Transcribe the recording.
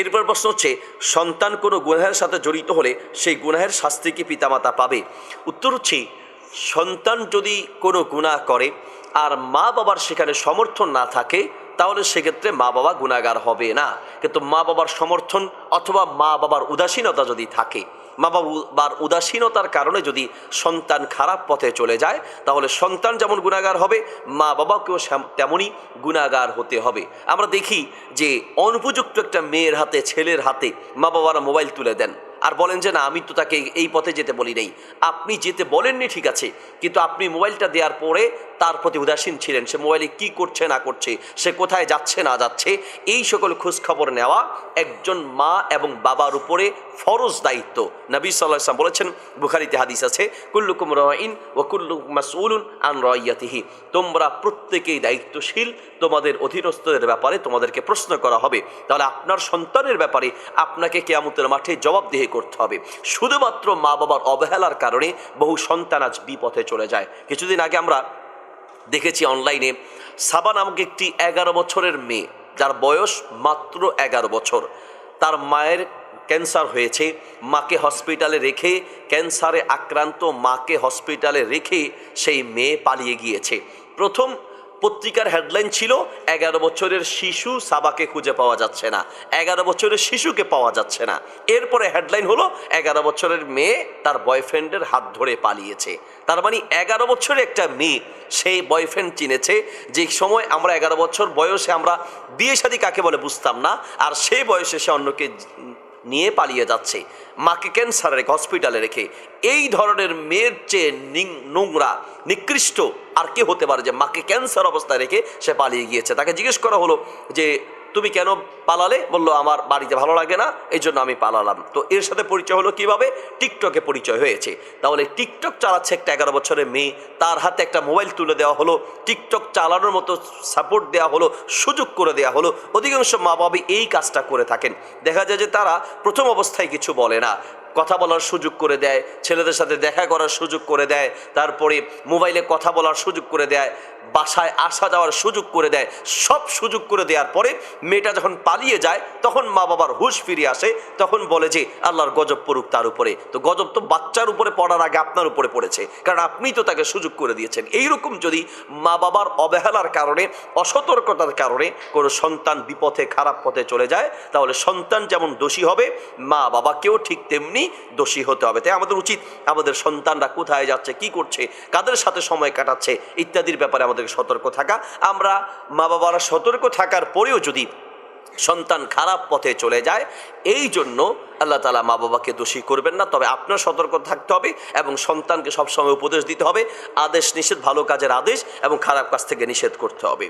এরপর প্রশ্ন হচ্ছে, সন্তান কোনো গুনাহের সাথে জড়িত হলে সেই গুনাহের শাস্তি কি পিতামাতা পাবে? উত্তর হচ্ছে, সন্তান যদি কোনো গুণা করে আর মা বাবার সেখানে সমর্থন না থাকে, তাহলে সেক্ষেত্রে মা বাবা গুণাগার হবে না। কিন্তু মা বাবার সমর্থন অথবা মা বাবার উদাসীনতা যদি থাকে, মা বাবার উদাসীনতার কারণে যদি সন্তান খারাপ পথে চলে যায়, তাহলে সন্তান যেমন গুণাগার হবে, মা বাবাকেও তেমনই গুণাগার হতে হবে। আমরা দেখি যে অনুপযুক্ত একটা মেয়ের হাতে, ছেলের হাতে মা বাবারা মোবাইল তুলে দেন। আর বলেন যে, না, আমি তো তাকে এই পথে যেতে বলি নাই। আপনি যেতে বলেননি, ঠিক আছে। কিন্তু আপনি মোবাইলটা দেওয়ার পরে তার প্রতি উদাসীন ছিলেন। সে মোবাইলে কি করছে, না করছে, সে কোথায় যাচ্ছে, না যাচ্ছে, এই সকল খোঁজখবর নেওয়া একজন মা এবং বাবার উপরে ফরজ দায়িত্ব। নবী সাল্লাহ ইসলাম বলেছেন, বুখারিতে হাদিস আছে, কুল্লুকুম রহিন ও মাসউলুন আন রয়াতিহি তোমরা প্রত্যেকেই দায়িত্বশীল, তোমাদের অধীনস্থদের ব্যাপারে তোমাদেরকে প্রশ্ন করা হবে। তাহলে আপনার সন্তানের ব্যাপারে আপনাকে কেয়ামতের মাঠে জবাবদিহি করতে হবে। শুধুমাত্র মা বাবার অবহেলার কারণে বহু সন্তান আজ বিপথে চলে যায়। কিছুদিন আগে আমরা দেখেছি অনলাইনে সাবা নামক একটি এগারো বছরের মেয়ে, যার বয়স মাত্র এগারো বছর, তার মায়ের ক্যান্সার হয়েছে। মাকে হসপিটালে রেখে ক্যান্সারে আক্রান্ত মাকে হসপিটালে রেখে সেই মেয়ে পালিয়ে গিয়েছে। প্রথম পত্রিকার হেডলাইন ছিল, এগারো বছরের শিশু সাবাকে খুঁজে পাওয়া যাচ্ছে না, এগারো বছরের শিশুকে পাওয়া যাচ্ছে না। এরপরে হেডলাইন হলো, এগারো বছরের মেয়ে তার বয়ফ্রেন্ডের হাত ধরে পালিয়েছে। তার মানে এগারো বছরের একটা মেয়ে সেই বয়ফ্রেন্ড চিনেছে, যে সময় আমরা এগারো বছর বয়সে আমরা বিয়ে শাদী কাকে বলে বুঝতাম না, আর সেই বয়সে সে অন্যকে নিয়ে পালিয়ে যাচ্ছে। মাকে ক্যান্সার রেখে হসপিটালে রেখে এই ধরনের মেয়ের চেয়ে নোংরা, নিকৃষ্ট আর কে হতে পারে যে মাকে ক্যান্সার অবস্থায় রেখে সে পালিয়ে গিয়েছে? তাকে জিজ্ঞেস করা হলো যে তুমি কেন পালালে? বলল, আমার বাড়িতে ভালো লাগে না এই জন্য আমি পালালাম। তো এর সাথে পরিচয় হলো কীভাবে? টিকটকে পরিচয় হয়েছে। তাহলে টিকটক চালাচ্ছে একটা এগারো বছরের মেয়ে, তার হাতে একটা মোবাইল তুলে দেওয়া হলো, টিকটক চালানোর মতো সাপোর্ট দেওয়া হলো, সুযোগ করে দেওয়া হলো। অধিকাংশ মা বাবা এই কাজটা করে থাকেন। দেখা যায় যে তারা প্রথম অবস্থায় কিছু বলে না। কথা বলার সুযোগ করে দেয়, ছেলেদের সাথে দেখা করার সুযোগ করে দেয়, তারপরে মোবাইলে কথা বলার সুযোগ করে দেয়, বাসায় আসা যাওয়ার সুযোগ করে দেয়, সব সুযোগ করে দেওয়ার পরে মেয়েটা যখন পালিয়ে যায়, তখন মা বাবার হুশ ফিরে আসে, তখন বলে যে, আল্লাহর গজব পড়ুক তার উপরে। তো গজব তো বাচ্চার উপরে পড়ার আগে আপনার উপরে পড়েছে, কারণ আপনি তো তাকে সুযোগ করে দিয়েছেন। এইরকম যদি মা বাবার অবহেলার কারণে, অসতর্কতার কারণে কোনো সন্তান বিপথে, খারাপ পথে চলে যায়, তাহলে সন্তান যেমন দোষী হবে, মা বাবাকেও ঠিক তেমনি দোষী হতে হবে। তাই আমাদের উচিত আমাদের সন্তানরা কোথায় যাচ্ছে, কি করছে, কাদের সাথে সময় কাটাচ্ছে ইত্যাদির ব্যাপারে আমাদেরকে সতর্ক থাকা। আমরা মা বাবারা সতর্ক থাকার পরেও যদি সন্তান খারাপ পথে চলে যায়, এই জন্য আল্লাহ তালা মা বাবাকে দোষী করবেন না। তবে আপনার সতর্ক থাকতে হবে এবং সন্তানকে সবসময় উপদেশ দিতে হবে। আদেশ নিষেধ, ভালো কাজের আদেশ এবং খারাপ কাজ থেকে নিষেধ করতে হবে।